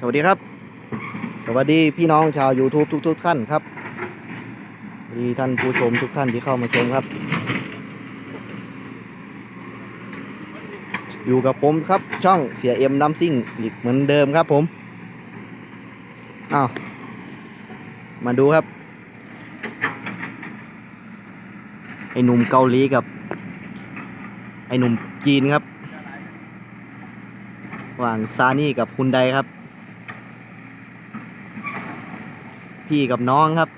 สวัสดีครับ สวัสดีพี่น้องชาว YouTube ทุกทุกๆท่านครับสวัสดีท่านผู้ชมทุกท่านที่เข้ามาชมครับ อยู่กับผมครับช่องเสียเอ็มน้ำซิ่งอีกเหมือนเดิมครับผมอ้าวมาดูครับไอหนุ่มเกาหลีกับ ไอหนุ่มจีนครับ ว่างซานี่กับคุณไดครับ พี่กับน้องครับ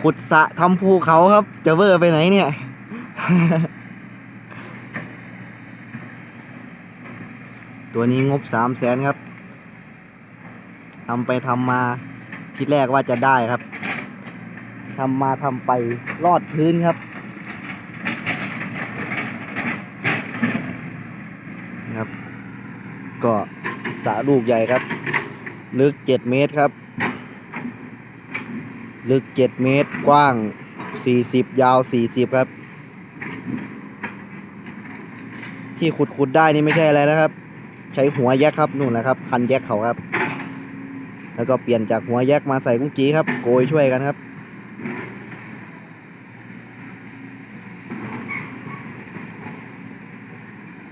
ขุดสะทำภูเขาครับ จะเวอร์ไปไหนเนี่ย ตัวนี้งบสามแสนครับทำไปทำมาทีแรกว่าจะได้ครับทำมาทำไปรอดพื้นครับครับ ก็ สระลูกใหญ่ครับ ลึกเจ็ดเมตรครับ ลึกเจ็ดเมตรกว้างสี่สิบยาวสี่สิบครับ ที่ขุดขุดได้นี่ไม่ใช่อะไรนะครับ ใช้หัวแยกครับนู่นนะครับ คันแยกเขาครับ แล้วก็เปลี่ยนจากหัวแยกมาใส่กุ้งกี้ครับ โกยช่วยกันครับ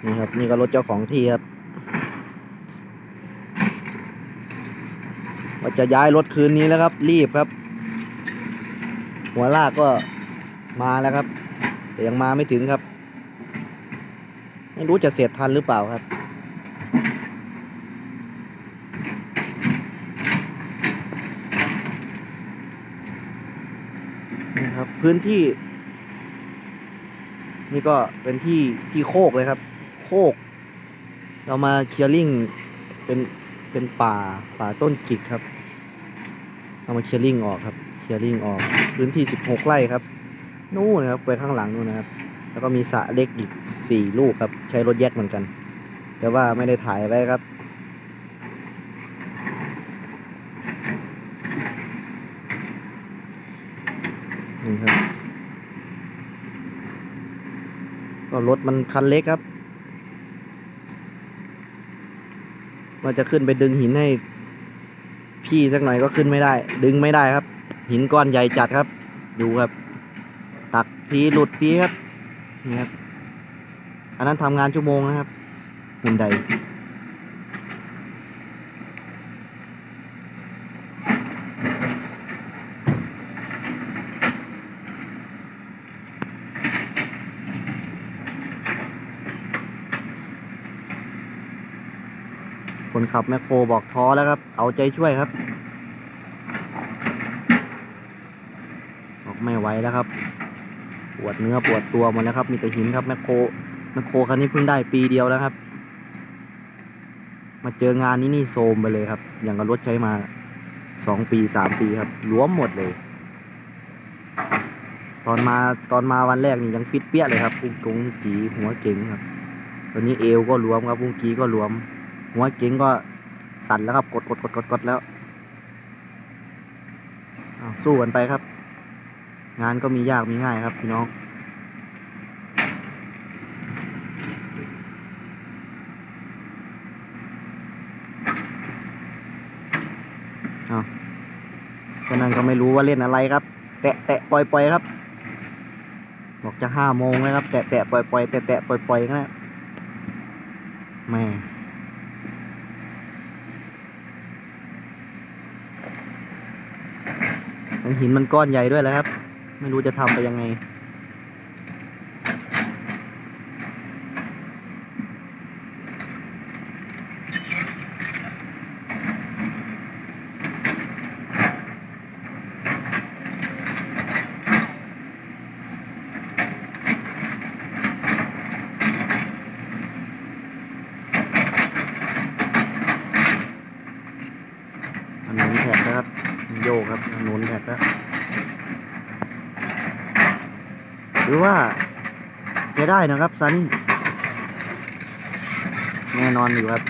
นี่ครับนี่ก็รถเจ้าของที่ครับ ว่าจะย้ายรถคืนนี้แล้วครับ รีบครับ หัวลากก็มาแล้วครับ แต่ยังมาไม่ถึงครับ ไม่รู้จะเสร็จทันหรือเปล่าครับนี่ครับ พื้นที่ นี่ก็เป็นที่ที่โคกเลยครับ โคก เรามาเคลียร์ลิงเป็น เป็นป่าป่าต้นกิกครับ เอามาเคลียร์ลิงออกครับ เคลียร์ลิงออก พื้นที่ 16 ไร่ครับ นู่นครับไปข้างหลังนู่นนะครับ แล้วก็มีสระเล็กอีก 4 ลูกครับ ใช้รถแยกเหมือนกัน แต่ว่าไม่ได้ถ่ายไว้ครับ นี่ครับ ก็รถมันคันเล็กครับ ว่าจะขึ้นไปดึงหินให้พี่สักหน่อยก็ขึ้นไม่ได้ ดึงไม่ได้ครับ หินก้อนใหญ่จัดครับ ดูครับ ตักทีหลุดทีครับนี่ครับ อันนั้นทำงานชั่วโมงนะครับหุ่นใด คนขับแมคโครบอกท้อแล้วครับ เอาใจช่วยครับบอกไม่ไหวแล้วครับ ปวดเนื้อปวดตัวหมดแล้วครับ มีแต่หินครับแมคโครแมคโครคันนี้เพิ่งได้ปีเดียวแล้วครับ มาเจองานนี้นี่โซมไปเลยครับ อย่างกับรถใช้มาสองปีสามปีครับรวมหมดเลย ตอนมาตอนมาวันแรกนี่ยังฟิตเปี้ยเลยครับปุ้งกงจีหัวเก่งครับ ตอนนี้เอวก็รวมครับปุ้งกีก็รวม หัวเก่งก็สั่นแล้วครับ กดกดกดกดกดแล้ว สู้กันไปครับ งานก็มียากมีง่ายครับพี่น้องอ้าฉะนั้นก็ไม่รู้ว่าเล่นอะไรครับ แตะแตะปล่อยปล่อยครับ บอกจะห้าโมงแล้วครับ แตะแตะปล่อยปล่อยแตะแตะปล่อยปล่อยนะแม่ มัน หินมันก้อนใหญ่ด้วยแล้วครับ ไม่รู้จะทำไปยังไง ถนนแท็กนะครับ โยกครับถนนแท็กแล้วหรือว่าจะได้นะครับซันนี่แน่นอนอยู่ครับ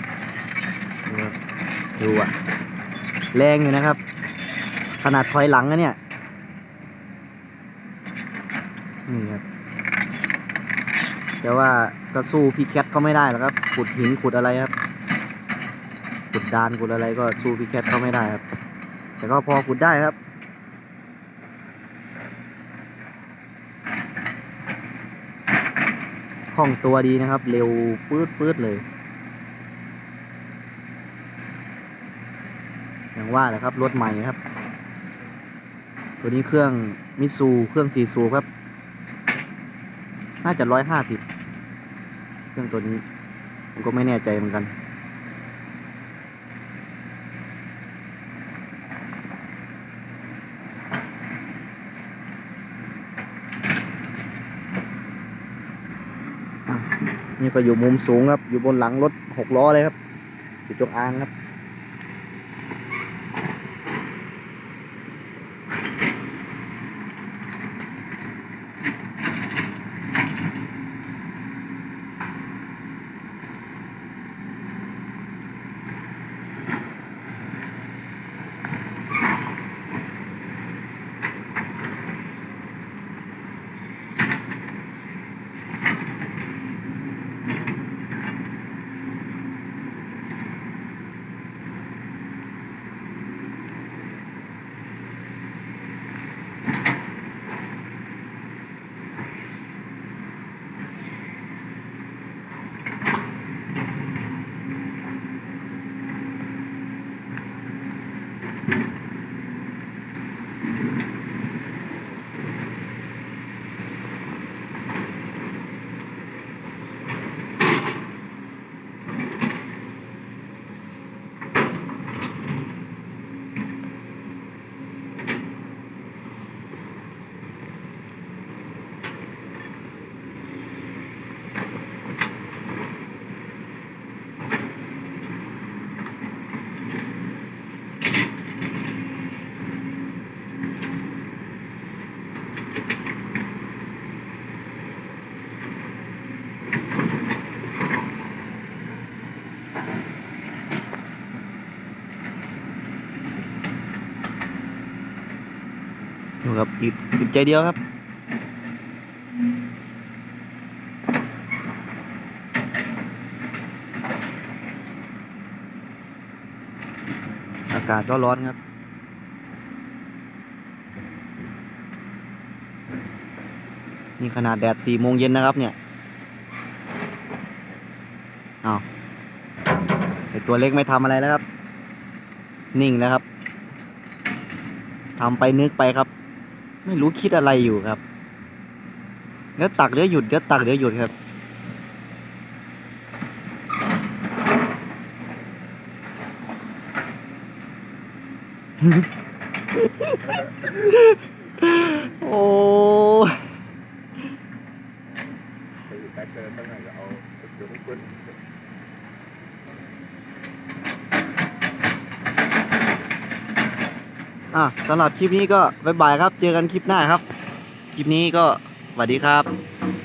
ดูครับดูอะแรงอยู่นะครับ ขนาดถอยหลังนะเนี่ย นี่ครับ แต่ว่าก็สู้พี่แคทเขาไม่ได้หรอกครับ ขุดหินขุดอะไรครับ ขุดดานขุดอะไรก็สู้พี่แคทเขาไม่ได้ครับ แต่ก็พอขุดได้ครับ คล่องตัวดีนะครับ เร็วปื๊ดปื๊ดเลย อย่างว่าแหละครับ รถใหม่ครับ ตัวนี้เครื่องมิซูเครื่องสี่สูครับ น่าจะร้อยห้าสิบเครื่องตัวนี้ ผมก็ไม่แน่ใจเหมือนกัน นี่ก็อยู่มุมสูงครับ อยู่บนหลังรถหกล้อเลยครับอยู่จงอางครับ ดูครับอึดอึดใจเดียวครับอากาศก็ร้อนครับ นี่ขนาดแดดสี่โมงเย็นนะครับเนี่ยเอาไอตัวเล็กไม่ทำอะไรแล้วครับ นิ่งแล้วครับทำไปนึกไปครับ ไม่รู้คิดอะไรอยู่ครับเดี๋ยวตักเดี๋ยวหยุดเดี๋ยวตักเดี๋ยวหยุดครับโอ้ไปอยู่ใต้เกินตั้งไหนก็เอาเดี๋ยวไม่ขึ้น อะสำหรับคลิปนี้ก็บ๊ายบายครับ เจอกันคลิปหน้าครับ คลิปนี้ก็สวัสดีครับ